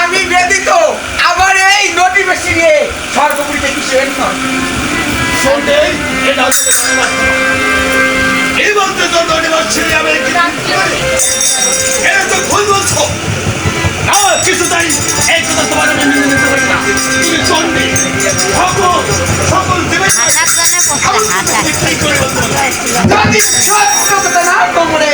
আমি ব্যতীত আবার এই নোটিফিকেশন নিয়ে সর্বপুরীতে কিছু এনকর এই বলতে তো ধন্যবাদ ছেড়ে যাবে এটা তো ভুল বলছো। না কিছু তাই। এই কথা তোমার আমি মেনে নিতে পারি না। তুমি চন্ডী সকল সকল দেবে। কি করে বলতে পারো? যদি কথা না তোমরে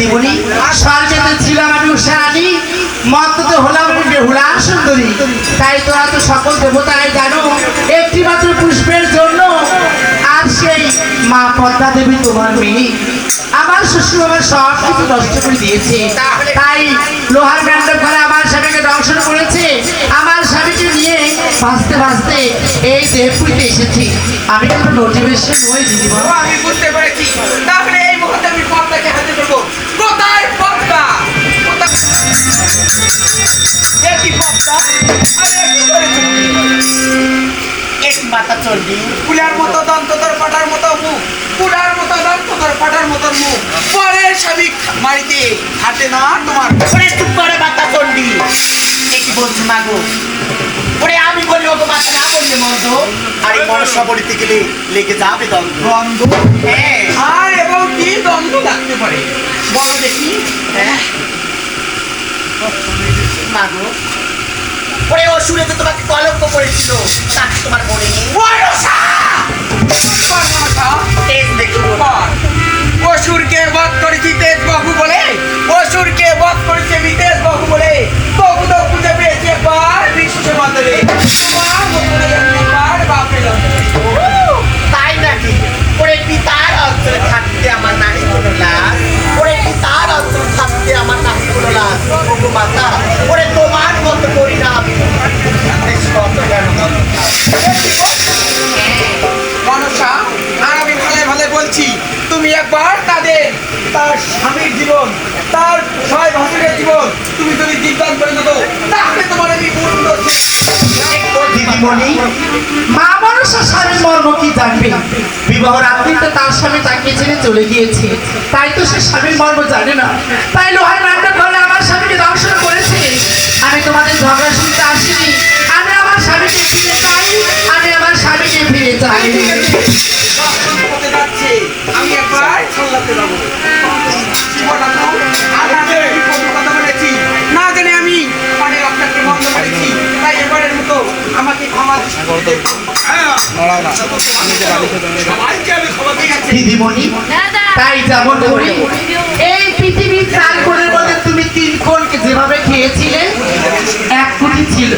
দিদিমণি স্বর্গেতে ছিলাম আমি উষারানী মত্ততে হলাম আমি বেহুলা সুন্দরী। তাই তোরা তো সকল দেবতারাই জানো একটি মাত্র পুষ্পের জন্য আর সেই মা পদ্মা দেবী তোমার মেয়ে। আমার শ্বশুর আমার সব কিছু নষ্ট করে দিয়েছে। তাই লোহার ব্যান্ড ঘরে আমার স্বামীকে দংশন করেছে। আমার স্বামীকে নিয়ে ভাসতে ভাসতে এই দেবপুরীতে এসেছি। আমি কোনো নোটিফিকেশন নই দিদিমা ও, আমি বুঝতে পেরেছি। তাহলে এই মুহূর্তে আমি পদ্মাকে হাতে ধরবো। এক কুলার মতো দন্ত তোর পাটার মতো মুখ কুলার মতো দন্ত তোর পাটার মতো মুখ পরের স্বামী মারিতে হাতে না তোমার ওরে চুপ করে মাতা চন্ডী এ কি বলছো মাগো ওরে আমি বলি ওগো মাতা না বললে মন্দ আর এই মনসা বলিতে গেলে লেগে যাবে দ্বন্দ্ব দ্বন্দ্ব হ্যাঁ আর এবং পারে বলো দেখি হ্যাঁ মাগো অসুরে তো তোমাকে কলঙ্ক করেছিল তাকে তোমার মনে! বর্ষা! তেজ দেখো একবার তাদের, তার স্বামীর জীবন, তার ছয় ভাষণের জীবন তুমি যদি জিজ্ঞাসা করে দেবো তাহলে তোমার আমি পূর্ণ মা কি বিবাহ তার স্বামী চলে গিয়েছে। তাই তো সে স্বামীর জানে না। তাই আমার স্বামীকে করেছে। আমি তোমাদের ঝগড়া শুনতে আসিনি। করতে দিদিমণি তাই যেমন করি। এই পৃথিবীর মধ্যে তুমি তিন কোণকে যেভাবে খেয়েছিলে এক কোটি ছিল।